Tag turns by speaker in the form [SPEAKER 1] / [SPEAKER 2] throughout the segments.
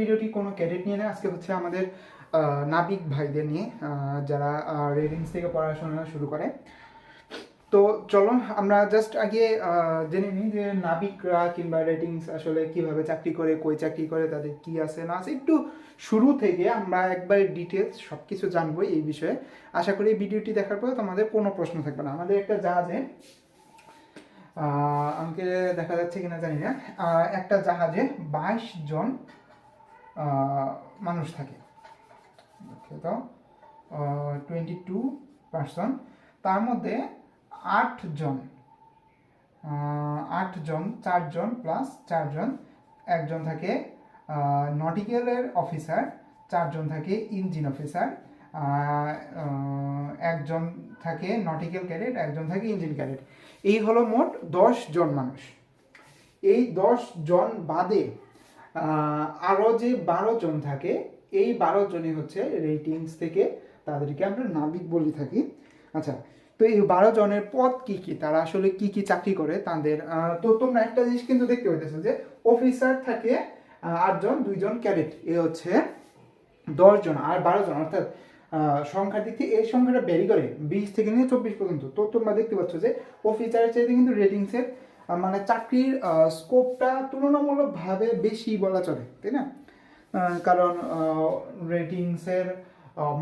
[SPEAKER 1] ভিডিওটি কোনো ক্যাডেট নিয়ে না, আজকে হচ্ছে আমাদের নাবিক ভাইদের নিয়ে যারা রেডিংস থেকে পড়াশোনা শুরু করে। তো চলো, আমরা জাস্ট আগে জেনে নিই যে নাবিকরা কিংবা রেটিংস আসলে কীভাবে চাকরি করে, কই চাকরি করে, তাদের কি আছে না আছে। একটু শুরু থেকে আমরা একবার ডিটেলস সব কিছু জানব এই বিষয়ে। আশা করি ভিডিওটি দেখার পর তোমাদের কোনো প্রশ্ন থাকবে না। আমাদের একটা জাহাজে আমাকে দেখা যাচ্ছে কিনা জানি না। একটা জাহাজে বাইশ জন মানুষ থাকে। তো টোয়েন্টি টু পার্সন তার মধ্যে আট জন আহ, আট জন চারজন প্লাস চারজন একজন থাকে নটিক্যালের অফিসার চারজন থাকে ইঞ্জিন অফিসার একজন থাকে নটিক্যাল ক্যাডেট একজন থাকে ইঞ্জিন ক্যাডেট এই হলো মোট দশ জন মানুষ। এই দশ জন বাদে আহ, আরও যে বারো জন থাকে এই বারো জনই হচ্ছে রেটিংস থেকে তাদেরকে আমরা নাবিক বলে থাকি। আচ্ছা তো এই বারো জনের পদ কি কি? তারা আসলে কি কি চাকরি করে? তাদের তো তোমরা একটা জিনিস কিন্তু দেখতে পাইতেছো যে অফিসার থাকে আটজন দুইজন ক্যাডেট এ হচ্ছে দশ জন আর বারো জন। অর্থাৎ সংখ্যার দিক থেকে এই সংখ্যাটা বেরি করে বিশ থেকে নিয়ে চব্বিশ পর্যন্ত। তো তোমরা দেখতে পাচ্ছ যে অফিসারের চাইতে কিন্তু রেটিংসের মানে চাকরির স্কোপটা তুলনামূলকভাবে বেশি বলা চলে, তাই না? কারণ রেটিংসের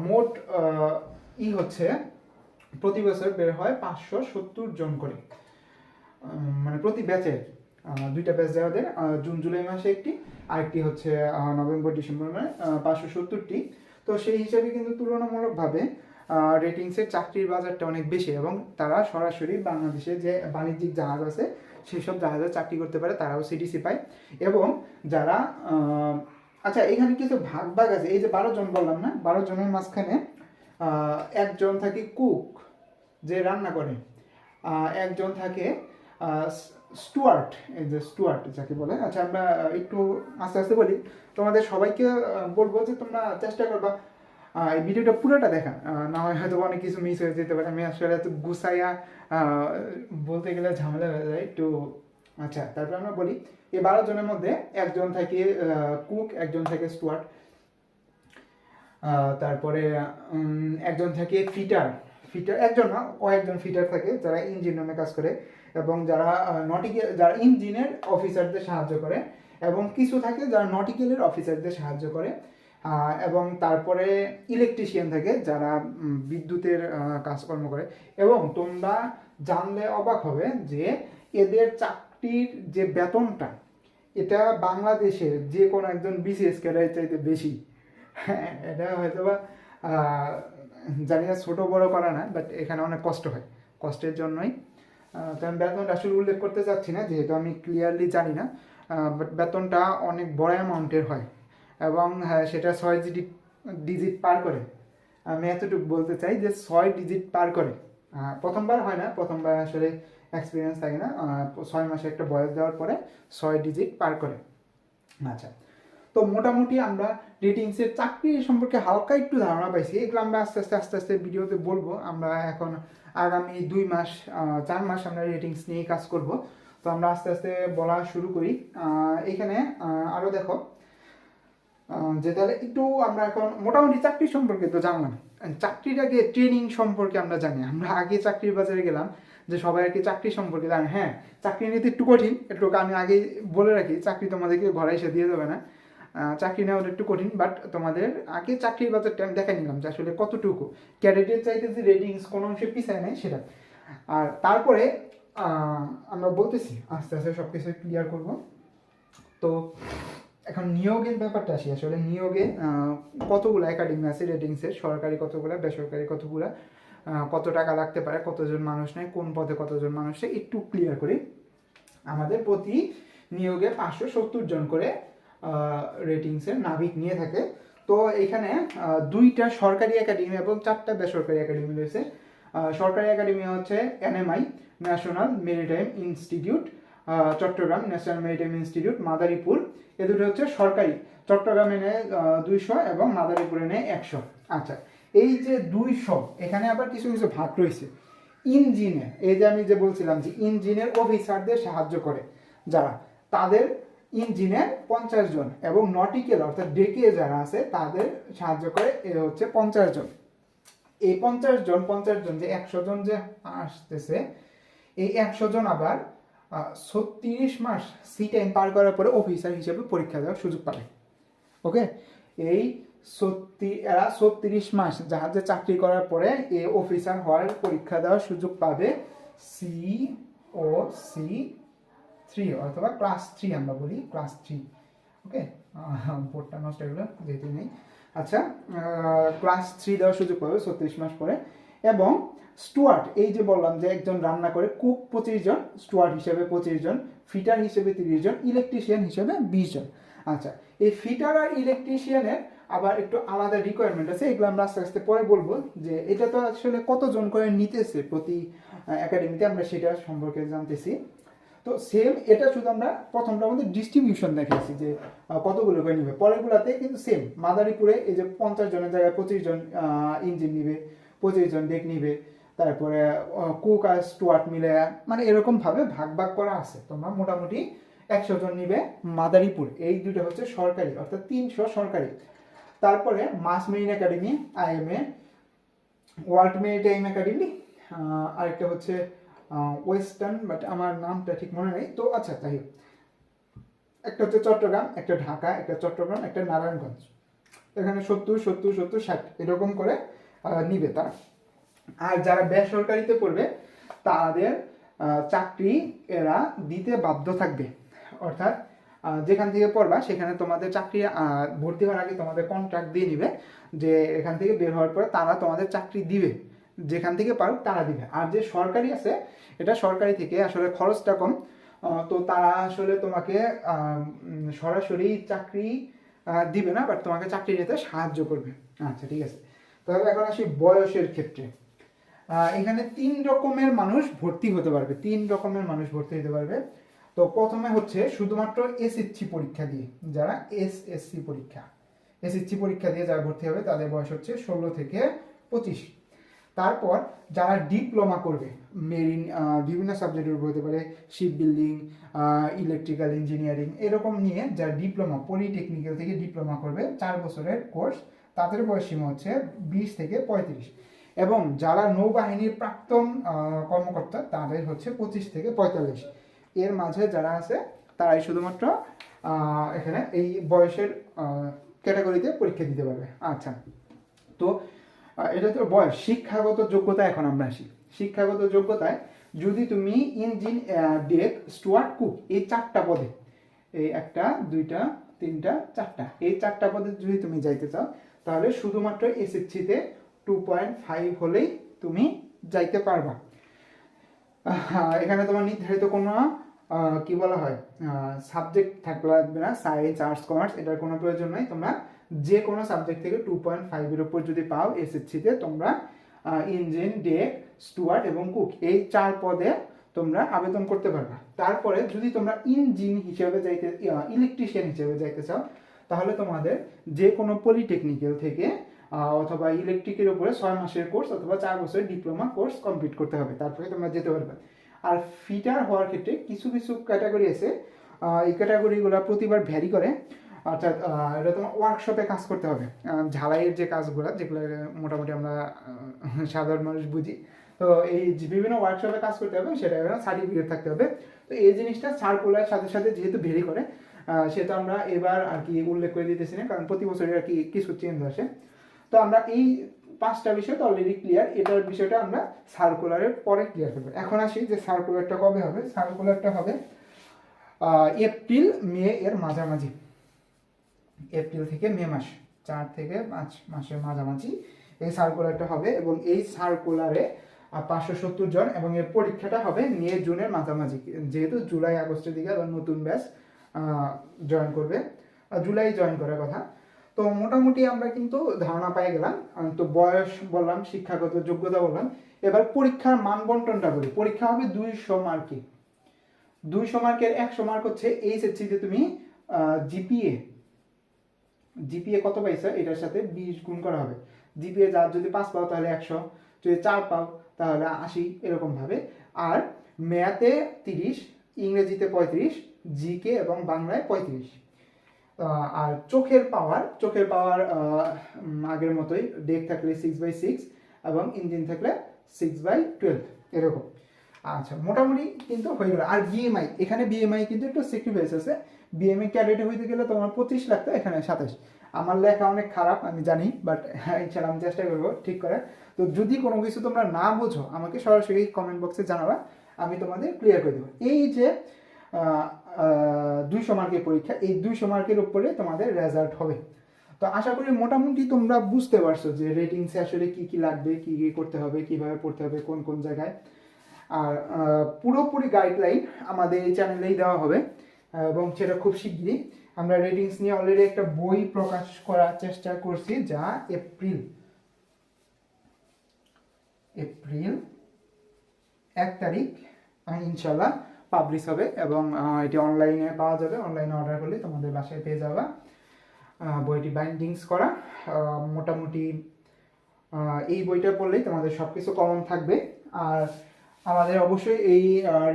[SPEAKER 1] মোট ই হচ্ছে প্রতি বছর বের হয় পাঁচশো সত্তর জন করে। মানে প্রতি ব্যাচে দুইটা ব্যাচ দেওয়া জুন, জুলাই মাসে একটি, আরেকটি হচ্ছে নভেম্বর, ডিসেম্বর মানে পাঁচশো সত্তরটি। তো সেই হিসাবে কিন্তু তুলনামূলকভাবে রেটিংসের চাকরির বাজারটা অনেক বেশি এবং তারা সরাসরি বাংলাদেশে যে বাণিজ্যিক জাহাজ আছে সেই সব জাহাজে চাকরি করতে পারে তারাও সিটিসি পায়। এবং যারা আচ্ছা এখানে কিছু ভাগ ভাগ আছে। এই যে বারো জন বললাম না? বারো জনের মাঝখানে একজন থাকে কুক, যে রান্না করে। একজন থাকে স্টুয়ার্ট যে স্টুয়ার্ট যাকে বলে। আচ্ছা আমরা একটু আস্তে আস্তে বলি। তোমাদের সবাইকে বলব যে তোমরা চেষ্টা করবা। এই ভিডিওটা পুরোটা দেখা। না হয় হয়তো অনেক কিছু মিস হয়ে যেতে পারে। আমি আসলে এত গুছাইয়া বলতে গেলে ঝামেলা হয়ে যায়। একটু আচ্ছা তারপর আমরা বলি, এই বারো জনের মধ্যে একজন থাকে কুক একজন থাকে স্টুয়ার্ট তারপরে একজন থাকে ফিটার ফিটার একজন না কয়েকজন ফিটার থাকে, যারা ইঞ্জিন নামে কাজ করে এবং যারা নটিক্যাল যারা ইঞ্জিনের অফিসারদের সাহায্য করে এবং কিছু থাকে যারা নটিক্যালের অফিসারদের সাহায্য করে। এবং তারপরে ইলেকট্রিশিয়ান থাকে যারা বিদ্যুতের কাজকর্ম করে। এবং তোমরা জানলে অবাক হবে যে এদের চাকরির যে বেতনটা, এটা বাংলাদেশের যে কোনো একজন বিসিএস ক্যাডার চাইতে বেশি। হ্যাঁ এটা হয়তো বা জানি না ছোটো বড়ো করা না বাট এখানে অনেক কষ্ট হয়, কষ্টের জন্যই। তো আমি বেতনটা আসলে উল্লেখ করতে চাচ্ছি না, যেহেতু আমি ক্লিয়ারলি জানি না বাট বেতনটা অনেক বড় অ্যামাউন্টের হয়। এবং হ্যাঁ সেটা ছয় ডিজিট ডিজিট পার করে। আমি এতটুকু বলতে চাই যে ছয় ডিজিট পার করে। প্রথমবার হয় না, প্রথমবার আসলে এক্সপিরিয়েন্স থাকে না। ছয় মাসে একটা বয়স দেওয়ার পরে ছয় ডিজিট পার করে। আচ্ছা তো মোটামুটি আমরা রেটিংসের চাকরি সম্পর্কে হালকা একটু ধারণা পাইছি। এগুলো আমরা আস্তে আস্তে আস্তে আস্তে ভিডিওতে বলব। আমরা এখন আগামী দুই মাস চার মাস আমরা রেটিংস নিয়ে কাজ করব। তো আমরা আস্তে আস্তে বলা শুরু করি। এখানে আরও দেখো। যে তাহলে একটু আমরা এখন মোটামুটি চাকরি সম্পর্কে তো জানলাম। চাকরির আগে ট্রেনিং সম্পর্কে আমরা জানি। আমরা আগে চাকরির বাজারে গেলাম, যে সবাই আর কি চাকরি সম্পর্কে জানে। হ্যাঁ চাকরি নিতে একটু কঠিন একটু আমি আগে বলে রাখি, চাকরি তোমাদেরকে ঘরে এসে দিয়ে দেবে না। চাকরি নেওয়াটা একটু কঠিন বাট তোমাদের আগে চাকরির বাজারটা আমি দেখাই নিলাম, যে আসলে কতটুকু। ক্যাডেটের চাইতে যে রেটিংস কোনো অংশে পিছায় নেয় সেটা। আর তারপরে আমরা বলতেছি, আস্তে আস্তে সব কিছু ক্লিয়ার করব। তো এখন নিয়োগের ব্যাপারটা আসি। আসলে নিয়োগে কতগুলো একাডেমি আছে রেটিংসের সরকারি কতগুলো, বেসরকারি কতগুলো? কত টাকা লাগতে পারে, কতজন মানুষ নেয়, কোন পদে কতজন মানুষ নেয়, একটু ক্লিয়ার করি। আমাদের প্রতি নিয়োগে পাঁচশো সত্তর জন করে রেটিংসের নাবিক নিয়ে থাকে। তো এখানে দুইটা সরকারি একাডেমি এবং চারটা বেসরকারি একাডেমি রয়েছে। সরকারি একাডেমি হচ্ছে NMI national maritime institute Chattogram national maritime institute, Madaripur. এ দুটো হচ্ছে সরকারি। চট্টগ্রামে নেয় দুইশো এবং মাদারীপুরে নেয় একশো। আচ্ছা এই যে দুইশো, এখানে আবার কিছু কিছু ভাগ রয়েছে। ইঞ্জিনে, এই যে আমি যে বলছিলাম যে ইঞ্জিনের অফিসারদের সাহায্য করে, যারা, তাদের ইঞ্জিনে পঞ্চাশ জন এবং নটিকেল অর্থাৎ ডেকে যারা আছে, তাদের সাহায্য করে, এ হচ্ছে পঞ্চাশ জন। এই পঞ্চাশ জন পঞ্চাশ জন যে একশো জন যে আসতেছে, এই একশো জন আবার ছত্রিশ মাস সি টাইম পার করার পরে অফিসার হিসেবে পরীক্ষা দেওয়ার সুযোগ পাবে। ওকে এই সত্যি এরা ছত্রিশ মাস জাহাজে চাকরি করার পরে এ অফিসার হওয়ার পরীক্ষা দেওয়ার সুযোগ পাবে সি ও সি থ্রি অথবা ক্লাস থ্রি আমরা বলি ক্লাস থ্রি ওকে বোর্ডটা নষ্ট হয়ে গেলো, যেহেতু নেই। আচ্ছা ক্লাস থ্রি দেওয়ার সুযোগ পাবে ছত্রিশ মাস পরে। এবং স্টুয়ার্ট, এই যে বললাম যে একজন রান্না করে, কুক পঁচিশ জন, স্টুয়ার্ট হিসেবে পঁচিশ জন, ফিটার হিসেবে তিরিশ জন, ইলেকট্রিশিয়ান হিসেবে বিশ জন। আচ্ছা এই ফিটার আর ইলেকট্রিশিয়ানের আবার একটু আলাদা রিকোয়ারমেন্ট আছে, এগুলো আমরা আস্তে আস্তে পরে বলব যে এটা তো আসলে কতজন করে নিতেছে প্রতি একাডেমিতে আমরা সেটা সম্পর্কে জানতেছি। তো সেম এটা শুধু আমরা প্রথমটা আমাদের ডিস্ট্রিবিউশন দেখেছি যে কতগুলো করে নিবে। পরেরগুলাতে কিন্তু সেম মাদারীপুরে এই যে পঞ্চাশ জনের জায়গায় পঁচিশ জন ইঞ্জিন নিবে। পঁচিশ জন ডেক নিবে, তারপরে কুক আর স্টুয়ার্ট মিলে মানে এরকমভাবে ভাগ ভাগ করা আছে। তোমরা মোটামুটি একশো জন নিবে মাদারীপুর। এই দুটো হচ্ছে সরকারি, অর্থাৎ তিনশো সরকারি। তারপরে মাস marine academy, IMA, world maritime academy আরেকটা হচ্ছে ওয়েস্টার্ন, বাট আমার নামটা ঠিক মনে নেই। তো আচ্ছা তাই একটা হচ্ছে চট্টগ্রাম, একটা ঢাকা, একটা চট্টগ্রাম, একটা নারায়ণগঞ্জ। এখানে সত্তর সত্তর সত্তর, ষাট, এরকম করে নিবে তারা। আর যারা বেসরকারিতে পড়বে, তাদের চাকরি এরা দিতে বাধ্য থাকবে। অর্থাৎ যেখান থেকে পড়বা, সেখানে তোমাদের চাকরি ভর্তি হওয়ার আগে তোমাদের কন্ট্রাক্ট দিয়ে নিবে যে এখান থেকে বের হওয়ার পরে তারা তোমাদের চাকরি দিবে। যেখান থেকে পারুক তারা দিবে। আর যে সরকারি আছে, এটা সরকারি থেকে আসলে খরচটা কম। তো তারা আসলে তোমাকে সরাসরি চাকরি দিবে না বাট তোমাকে চাকরি নিতে সাহায্য করবে। আচ্ছা ঠিক আছে। তাহলে এখন আসি বয়সের ক্ষেত্রে। এখানে তিন রকমের মানুষ ভর্তি হতে পারবে, তিন রকমের মানুষ ভর্তি হতে পারবে। তো প্রথমে হচ্ছে শুধুমাত্র এসএসসি পরীক্ষা দিয়ে, যারা এসএসসি পরীক্ষা এসএসসি পরীক্ষা দিয়ে যারা ভর্তি হবে তাদের বয়স হচ্ছে ষোলো থেকে পঁচিশ। তারপর যারা ডিপ্লোমা করবে, মেরিন বিভিন্ন সাবজেক্টের উপর হতে পারে, শিপ বিল্ডিং ইলেকট্রিক্যাল ইঞ্জিনিয়ারিং, এরকম নিয়ে যারা ডিপ্লোমা, পলিটেকনিক্যাল থেকে ডিপ্লোমা করবে, চার বছরের কোর্স তাদের বয়স সীমা হচ্ছে বিশ থেকে পঁয়ত্রিশ। এবং যারা নৌবাহিনীর প্রাক্তন কর্মকর্তা, তাদের হচ্ছে পঁচিশ থেকে পঁয়তাল্লিশ। এর মাঝে যারা আছে, তারাই শুধুমাত্র এখানে এই বয়সের ক্যাটাগরিতে পরীক্ষা দিতে পারবে। আচ্ছা। তো এটা তো বয়স। শিক্ষাগত যোগ্যতা এখন আমরা আসি। শিক্ষাগত যোগ্যতায় যদি তুমি ইঞ্জিন ডেক, স্টুয়ার্ট, কুক, এই চারটা পদে, এই একটা, দুইটা, তিনটা, চারটা, এই চারটা পদে যদি তুমি যাইতে চাও তাহলে শুধুমাত্র এসএসসিতে টু পয়েন্ট ফাইভ হলেই তুমি যাইতে পারবা। এখানে তোমার নির্ধারিত কোনো কি বলা হয় সাবজেক্ট থাকলে লাগবে না সায়েন্স আর্টস কমার্স এটার কোনো প্রয়োজন নাই। তোমরা যে কোনো সাবজেক্ট থেকে টু পয়েন্ট ফাইভের উপর যদি পাও এসএসসিতে তোমরা ইঞ্জিন ডেক স্টুয়ার্ট এবং কুক এই চার পদে তোমরা আবেদন করতে পারবা। তারপরে যদি তোমরা ইঞ্জিন হিসেবে যাইতে ইলেকট্রিশিয়ান হিসেবে যাইতে চাও তাহলে তোমাদের যে কোনো পলিটেকনিক্যাল থেকে অথবা ইলেকট্রিকের উপরে ছয় মাসের কোর্স অথবা চার বছরের ডিপ্লোমা কোর্স কমপ্লিট করতে হবে, তারপরে তোমরা যেতে পারবে। আর ফিটার হওয়ার ক্ষেত্রে কিছু কিছু ক্যাটাগরি আছে এই ক্যাটাগরিগুলো প্রতিবার ভ্যারি করে, অর্থাৎ এটা তোমার ওয়ার্কশপে কাজ করতে হবে। ঝালাইয়ের যে কাজগুলো, যেগুলো মোটামুটি আমরা সাধারণ মানুষ বুঝি, তো এই বিভিন্ন ওয়ার্কশপে কাজ করতে হবে, সেটা সার্টিফিকেট থাকতে হবে। তো এই জিনিসটা সার্কুলার সাথে সাথে যেহেতু ভেরি করে সেটা আমরা এবার আর কি উল্লেখ করে দিতেছি না, কারণ প্রতি বছরই আর কি কিছু চেঞ্জ আসে। তো আমরা এই পাঁচটা বিষয় তো অলরেডি ক্লিয়ার এটার বিষয়টা আমরা সার্কুলারের পরে ক্লিয়ার করব। এখন আসি যে সার্কুলারটা কবে হবে? সার্কুলারটা হবে এপ্রিল মে এর মাঝামাঝি। এপ্রিল থেকে মে মাস, চার থেকে পাঁচ মাসের মাঝামাঝি এই সার্কুলারটা হবে এবং এই সার্কুলারে পাঁচশো সত্তর জন এবং এর পরীক্ষাটা হবে মে জুনের মাঝামাঝি। যেহেতু জুলাই আগস্টের দিকে আবার নতুন ব্যাচ জয়েন করবে। জুলাই জয়েন করার কথা। তো মোটামুটি আমরা কিন্তু ধারণা পাই গেলাম। তো বয়স বললাম, শিক্ষাগত যোগ্যতা বললাম। এবার পরীক্ষার মান বন্টনটা করি। পরীক্ষা হবে দুইশো মার্কে। দুইশো মার্কের একশো মার্ক হচ্ছে এইচএসসিতে তুমি জিপিএ জিপিএ কত পাইছো? এটার সাথে বিশ গুণ করা হবে। জিপিএ যার যদি পাঁচ পাও তাহলে একশো। যদি চার পাও তাহলে আশি এরকম ভাবে আর ম্যাথে তিরিশ, ইংরেজিতে পঁয়ত্রিশ জিকে এবং বাংলায় পঁয়ত্রিশ। আর চোখের পাওয়ার চোখের পাওয়ার আগের মতোই ডেক থাকলে সিক্স বাই সিক্স এবং ইঞ্জিন থাকলে সিক্স বাই টুয়েলভ এরকম। আচ্ছা মোটামুটি কিন্তু হয়ে গেল। আর বিএমআই এখানে বিএমআই কিন্তু একটু স্যাক্রিফাইস আছে। বিএমআই ক্যাডেটে হইতে গেলে তোমার পঁচিশ লাগতো এখানে সাতাশ। আমার লেখা অনেক খারাপ, আমি জানি বাট ইনশাল্লাহ আমি চেষ্টা করব, ঠিক করে তো যদি কোনো কিছু তোমরা না বোঝো, আমাকে সরাসরি কমেন্ট বক্সে জানাবা, আমি তোমাদের ক্লিয়ার করে দেবো। এই যে দুইশো মার্কের পরীক্ষা। এই দুইশো মার্কের উপরে তোমাদের রেজাল্ট হবে। তো আশা করি মোটামুটি তোমরা বুঝতে পারছ যে রেটিংসে আসলে কি কি লাগবে, কি কি করতে হবে, কীভাবে পড়তে হবে, কোন কোন জায়গায়। আর পুরোপুরি গাইডলাইন আমাদের এই চ্যানেলেই দেওয়া হবে। এবং সেটা খুব শিগগিরই। আমরা রেটিংস নিয়ে অলরেডি একটা বই প্রকাশ করার চেষ্টা করছি, যা এপ্রিল এপ্রিল এক তারিখ ইনশাল্লাহ পাবলিশ হবে এবং এটি অনলাইনে পাওয়া যাবে। অনলাইনে অর্ডার করলে তোমাদের বাসায় পেয়ে যাবা। বইটি বাইন্ডিংস করা। মোটামুটি এই বইটা পড়লেই তোমাদের সব কিছু কমন থাকবে। আর আমাদের অবশ্যই এই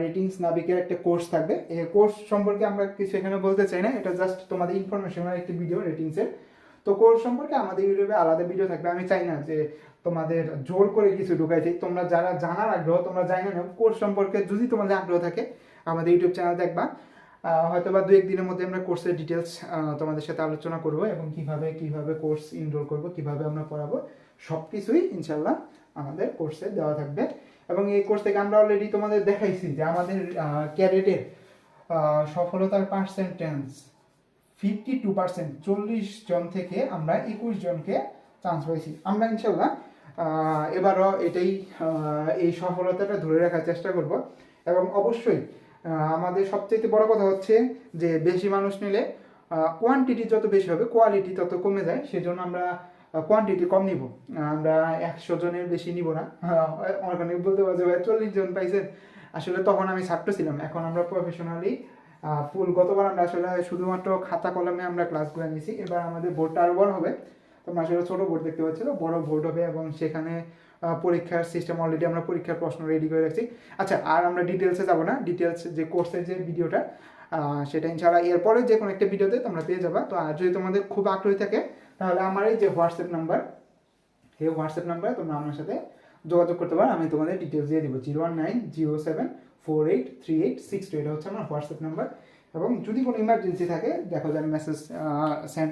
[SPEAKER 1] রেটিংস নাবিকের একটা কোর্স থাকবে। এই কোর্স সম্পর্কে আমরা কিছু এখানে বলতে চাই না। এটা জাস্ট তোমাদের ইনফরমেশনের একটি ভিডিও রেটিংসের তো কোর্স সম্পর্কে আমাদের ইউটিউবে আলাদা ভিডিও থাকবে। আমি চাই না যে তোমাদের জোর করে কিছু ঢুকাইতে। তোমরা যারা জানার আগ্রহ, তোমরা জানি না কোর্স সম্পর্কে যদি তোমাদের আগ্রহ থাকে, আমাদের ইউটিউব চ্যানেল দেখবা। হয়তো বা দু একদিনের মধ্যে আমরা কোর্সের ডিটেলস তোমাদের সাথে আলোচনা করব এবং কীভাবে কীভাবে কোর্স ইনরোল করব, কীভাবে আমরা পড়াবো সব কিছুই ইনশাল্লাহ আমাদের কোর্সে দেওয়া থাকবে। এবং এই কোর্স থেকে আমরা অলরেডি তোমাদের দেখাইছি যে আমাদের ক্যাডেটের সফলতার পার্সেন্টেন্স ফিফটি টু পার্সেন্ট চল্লিশ জন থেকে আমরা একুশ জনকে চান্স পাইছি আমরা ইনশাল্লাহ এবারও এটাই এই সফলতাটা ধরে রাখার চেষ্টা করব। এবং অবশ্যই আমাদের সবচেয়ে বড় কথা হচ্ছে যে বেশি মানুষ নিলে কোয়ান্টিটি যত বেশি হবে কোয়ালিটি তত কমে যায়, সেজন্য আমরা কোয়ান্টিটি কম নিব। আমরা একশো জনের বেশি নিব না। অনেক বলতে পারছে চল্লিশ জন পাইছেন? আসলে তখন আমি ছাত্র ছিলাম। এখন আমরা প্রফেশনালি ফুল গতবার আমরা আসলে শুধুমাত্র খাতা কলমে আমরা ক্লাসগুলো নিয়েছি এবার আমাদের বোর্ডটা আরও বড় হবে। তোমরা আসলে ছোটো বোর্ড দেখতে পাচ্ছিল বড় বোর্ড হবে এবং সেখানে পরীক্ষার সিস্টেম অলরেডি আমরা পরীক্ষার প্রশ্ন রেডি করে রাখছি। আচ্ছা আর আমরা ডিটেলসে যাব না। ডিটেলস যে কোর্সের যে ভিডিওটা সেটা ইনশাআল্লাহ এরপরে যে কোনো একটা ভিডিওতে তোমরা পেয়ে যাবা। তো, আর যদি তোমাদের খুব আগ্রহী থাকে, তাহলে আমার এই যে হোয়াটসঅ্যাপ নাম্বার এই হোয়াটসঅ্যাপ নাম্বারে তোমরা আমার সাথে যোগাযোগ করতে পারো। আমি তোমাদের ডিটেলস দিয়ে দিব। Zero one nine zero seven four eight three eight six two এটা হচ্ছে আমার হোয়াটসঅ্যাপ নাম্বার এবং যদি কোনো ইমার্জেন্সি থাকে, দেখো যে আমি মেসেজ সেন্ড